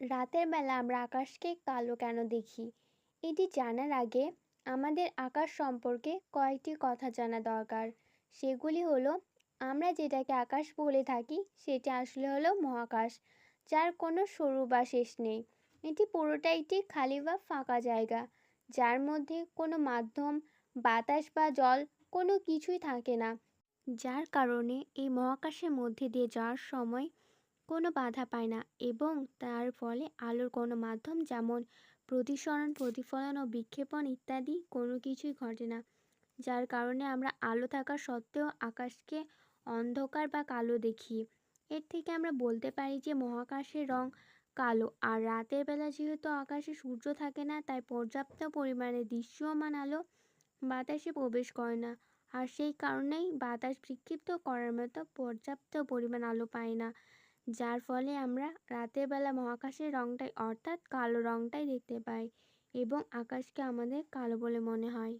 রাতের বেলা আমরা আকাশকে কালো কেন দেখি? এটি জানার আগে আমাদের আকাশ সম্পর্কে কয়েকটি কথা জানা দরকার। সেগুলি হলো, আমরা যেটাকে আকাশ বলে থাকি সেটি আসলে হলো মহাকাশ, যার কোনো সরু বা শেষ নেই। এটি পুরোটাই একটি খালি বা ফাঁকা জায়গা, যার মধ্যে কোনো মাধ্যম, বাতাস বা জল কোনো কিছুই থাকে না। যার কারণে এই মহাকাশের মধ্যে দিয়ে যাওয়ার সময় কোনো বাধা পায় না এবং তার ফলে আলোর কোনো মাধ্যম যেমন প্রতিসরণ, প্রতিফলন ও বিক্ষেপণ ইত্যাদি কোনো কিছুই ঘটে না। যার কারণে আমরা আলো থাকা সত্ত্বেও আকাশকে অন্ধকার বা কালো দেখি। এর থেকে আমরা বলতে পারি যে মহাকাশের রং কালো আর রাতের বেলা যেহেতু আকাশে সূর্য থাকে না, তাই পর্যাপ্ত পরিমাণে দৃশ্যমান আলো বাতাসে প্রবেশ করে না। আর সেই কারণেই বাতাস বিক্ষিপ্ত করার মতো পর্যাপ্ত পরিমাণ আলো পায় না। যার ফলে আমরা রাতের বেলা মহাকাশের রংটাই, অর্থাৎ কালো রংটাই দেখতে পাই এবং আকাশকে আমাদের কালো বলে মনে হয়।